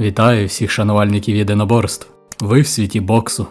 Вітаю всіх шанувальників єдиноборств. Ви в світі боксу.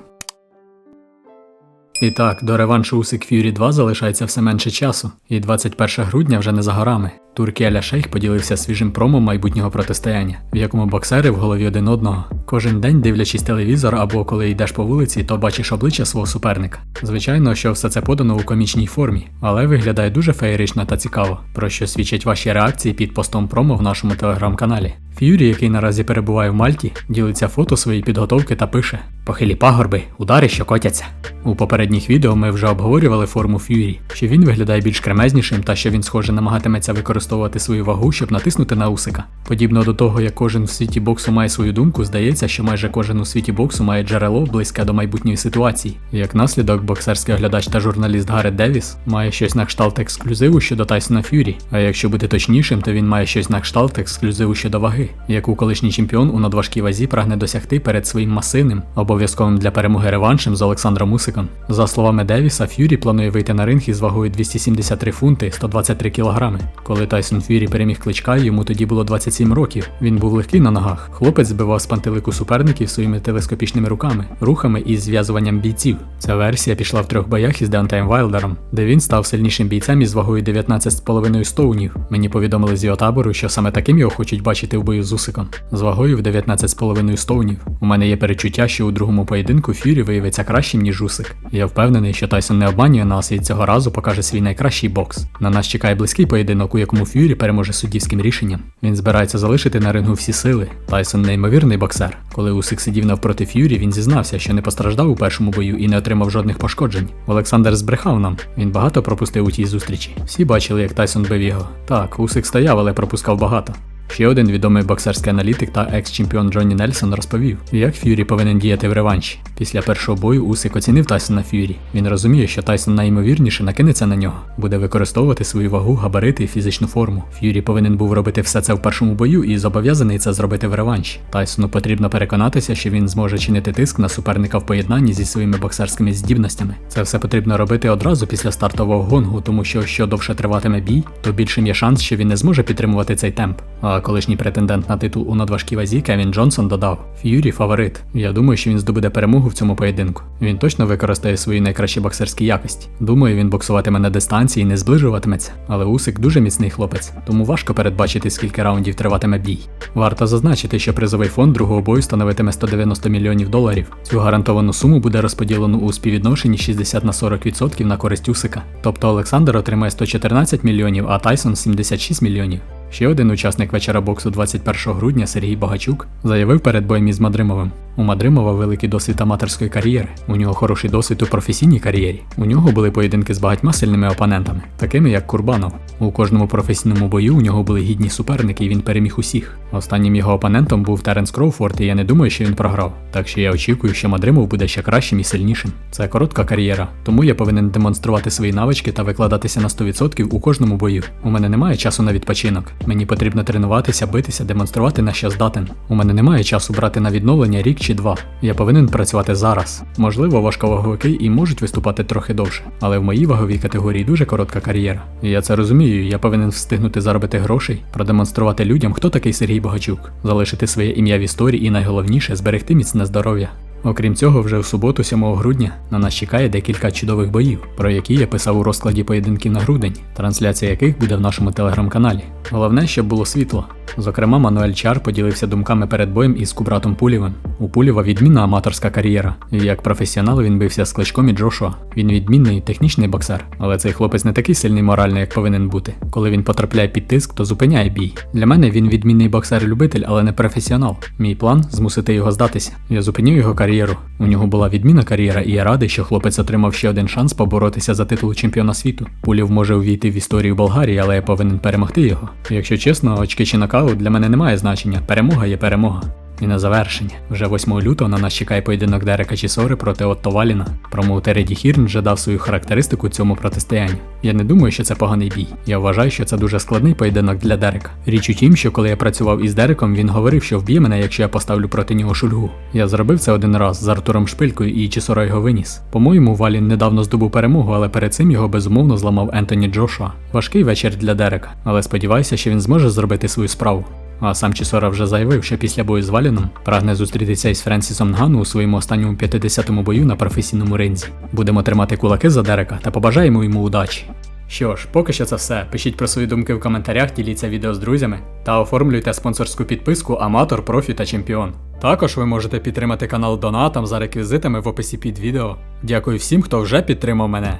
І так, до реваншу Усик Ф'юрі 2 залишається все менше часу, і 21 грудня вже не за горами. Туркі Аля Шейх поділився свіжим промо майбутнього протистояння, в якому боксери в голові один одного. Кожен день, дивлячись телевізор або коли йдеш по вулиці, то бачиш обличчя свого суперника. Звичайно, що все це подано у комічній формі, але виглядає дуже феєрично та цікаво, про що свідчать ваші реакції під постом промо в нашому телеграм-каналі. Ф'юрі, який наразі перебуває в Мальті, ділиться фото своєї підготовки та пише: Похилі пагорби, удари, що котяться. У попередніх відео ми вже обговорювали форму Ф'юрі, що він виглядає більш кремезнішим та що він, схоже, намагатиметься використовувати свою вагу, щоб натиснути на усика. Подібно до того, як кожен в світі боксу має свою думку, здається, що майже кожен у світі боксу має джерело близьке до майбутньої ситуації. Як наслідок, боксерський оглядач та журналіст Гаррет Девіс має щось на кшталт ексклюзиву щодо Тайсона Ф'юрі. А якщо бути точнішим, то він має щось на кшталт ексклюзиву щодо ваги, яку колишній чемпіон у надважкій вазі прагне досягти перед своїм масивним, обов'язковим для перемоги реваншем з Олександром Усиком. За словами Девіса, Ф'юрі планує вийти на ринг із вагою 273 фунти 123 кілограми. Коли Тайсон Ф'юрі переміг кличка, йому тоді було 27 років. Він був легкий на ногах. Хлопець збивав з пантелику суперників своїми телескопічними руками, рухами і зв'язуванням бійців. Ця версія пішла в трьох боях із Деонтаєм Вайлдером, де він став сильнішим бійцем із вагою 19,5 стоунів. Мені повідомили з його табору, що саме таким його хочуть бачити в бою з Усиком. З вагою в 19,5 стоунів. У мене є перечуття, що у другому поєдинку Ф'юрі виявиться кращим, ніж Усик. Я впевнений, що Тайсон не обманює нас і цього разу покаже свій найкращий бокс. На нас чекає близький поєдинок, у якому Ф'юрі переможе суддівським рішенням. Він збирається залишити на рингу всі сили. Тайсон неймовірний боксер. Коли Усик сидів навпроти Ф'юрі, він зізнався, що не постраждав у першому бою і не отримав жодних пошкоджень. Олександр збрехав нам. Він багато пропустив у тій зустрічі. Всі бачили, як Тайсон бив його. Так, Усик стояв, але пропускав багато. Ще один відомий боксерський аналітик та екс-чемпіон Джонні Нельсон розповів, як Ф'юрі повинен діяти в реванші. Після першого бою Усик оцінив Тайсона Ф'юрі. Він розуміє, що Тайсон найімовірніше накинеться на нього, буде використовувати свою вагу, габарити і фізичну форму. Ф'юрі повинен був робити все це в першому бою і зобов'язаний це зробити в реванші. Тайсону потрібно переконатися, що він зможе чинити тиск на суперника в поєднанні зі своїми боксерськими здібностями. Це все потрібно робити одразу після стартового гонгу, тому що що довше триватиме бій, то більшим є шанс, що він не зможе підтримувати цей темп. А колишній претендент на титул у надважкій вазі Кевін Джонсон додав: Ф'юрі фаворит. Я думаю, що він здобуде перемогу в цьому поєдинку. Він точно використає свої найкращі боксерські якості. Думаю, він боксуватиме на дистанції і не зближуватиметься. Але Усик дуже міцний хлопець, тому важко передбачити, скільки раундів триватиме бій. Варто зазначити, що призовий фонд другого бою становитиме 190 мільйонів доларів. Цю гарантовану суму буде розподілено у співвідношенні 60 на 40% на користь Усика. Тобто Олександр отримає 114 мільйонів, а Тайсон 76 мільйонів. Ще один учасник вечора боксу 21 грудня Сергій Багачук заявив перед боєм із Мадримовим. У Мадримова великий досвід аматорської кар'єри. У нього хороший досвід у професійній кар'єрі. У нього були поєдинки з багатьма сильними опонентами, такими як Курбанов. У кожному професійному бою у нього були гідні суперники, і він переміг усіх. Останнім його опонентом був Теренс Кроуфорд, і я не думаю, що він програв. Так що я очікую, що Мадримов буде ще кращим і сильнішим. Це коротка кар'єра, тому я повинен демонструвати свої навички та викладатися на 100% у кожному бою. У мене немає часу на відпочинок. Мені потрібно тренуватися, битися, демонструвати на що здатен. У мене немає часу брати на відновлення рік чи два. Я повинен працювати зараз. Можливо, важковаговики і можуть виступати трохи довше, але в моїй ваговій категорії дуже коротка кар'єра. Я це розумію. Я повинен встигнути заробити грошей, продемонструвати людям, хто такий Сергій Богачук, залишити своє ім'я в історії і найголовніше зберегти міцне здоров'я. Окрім цього, вже в суботу, 7 грудня, на нас чекає декілька чудових боїв, про які я писав у розкладі поєдинків на грудень, трансляція яких буде в нашому телеграм-каналі. Головне, щоб було світло. Зокрема, Мануель Чар поділився думками перед боєм із Кубратом Пулєвим. У Пулєва відмінна аматорська кар'єра. Як професіонал він бився з кличком і Джошуа. Він відмінний технічний боксер, але цей хлопець не такий сильний морально, як повинен бути. Коли він потрапляє під тиск, то зупиняє бій. Для мене він відмінний боксер-любитель, але не професіонал. Мій план змусити його здатися. Я зупиню його кар'єру. У нього була відмінна кар'єра, і я радий, що хлопець отримав ще один шанс поборотися за титул чемпіона світу. Пулєв може увійти в історію Болгарії, але я повинен перемогти його. Якщо чесно, очки чи нокаут для мене немає значення. Перемога є перемога. І на завершення, вже 8 лютого на нас чекає поєдинок Дерека Чісори проти Отто Валіна. Промоутер Еді Хірн вже дав свою характеристику цьому протистоянню. Я не думаю, що це поганий бій. Я вважаю, що це дуже складний поєдинок для Дерека. Річ у тім, що коли я працював із Дереком, він говорив, що вб'є мене, якщо я поставлю проти нього шульгу. Я зробив це один раз з Артуром Шпилькою і Чісора його виніс. По-моєму, Валін недавно здобув перемогу, але перед цим його безумовно зламав Ентоні Джошуа. Важкий вечір для Дерека, але сподіваюся, що він зможе зробити свою справу. А сам Чісора вже заявив, що після бою з Валіном прагне зустрітися із Френсісом Нгану у своєму останньому 50-му бою на професійному ринзі. Будемо тримати кулаки за Дерека та побажаємо йому удачі. Що ж, поки що це все. Пишіть про свої думки в коментарях, діліться відео з друзями та оформлюйте спонсорську підписку Аматор, Профі та Чемпіон. Також ви можете підтримати канал донатом за реквізитами в описі під відео. Дякую всім, хто вже підтримав мене.